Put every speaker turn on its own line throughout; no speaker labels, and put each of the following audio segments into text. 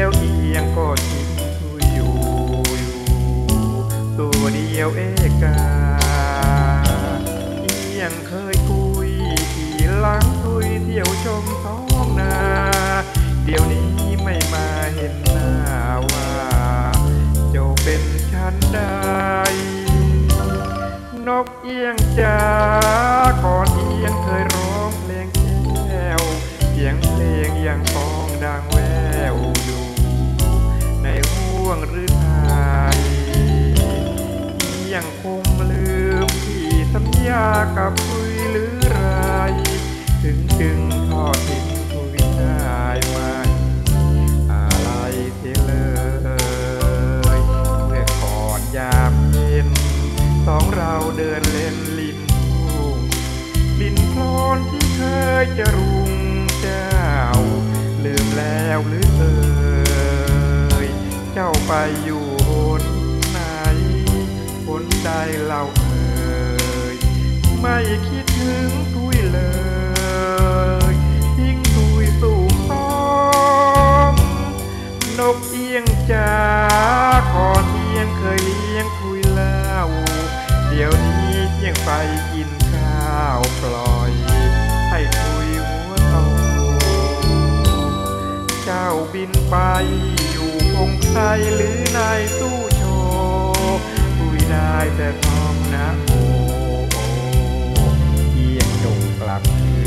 แล้วเอียงก็ทิ้งอยู่อยู่ตัวเดียวเอกาเอียงเคยคุยขี่ลังคุยเที่ยวชมท้องนาเดี๋ยวนี้ไม่มาเห็นหน้าว่าจะเป็นฉันได้นกเอียงจ้าก่อนเอียงเคยร กับคุยหรือไรถึงจึงทอดทิ้งคุยได้ไหมอะไรเสียเลยเมื่อก่อนยามเย็นสองเราเดินเล่นลินทุ่งลินโคลนที่เคยจะรุงเจ้า ลืมแล้วหรือเอ่ยเจ้าไปอยู่หนไหนหนใดเล่า ไม่คิดถึงทุยเลยทิ้งทุยสู่ท้องนกเอียงจ้าก่อนเอียงเคยเลี้ยงคุยเล่าเดี๋ยวนี้เที่ยงไปกินข้าวปล่อย ให้คุยหัวโตเจ้าบินไปอยู่คงไทยหรือในตู้โชว์คุยได้แต่ท้องนะโอ จ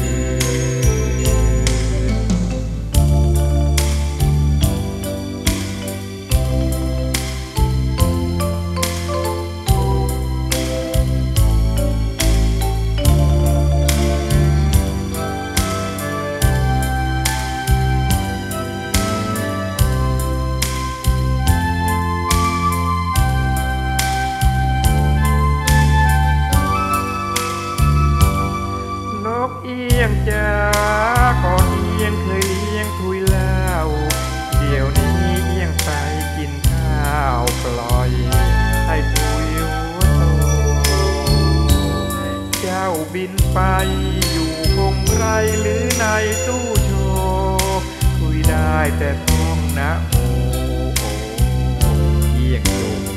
บินไปอยู่คงไรหรือในตู้โชว์คุยได้แต่ท้องนะโมโอเยี่ยงโย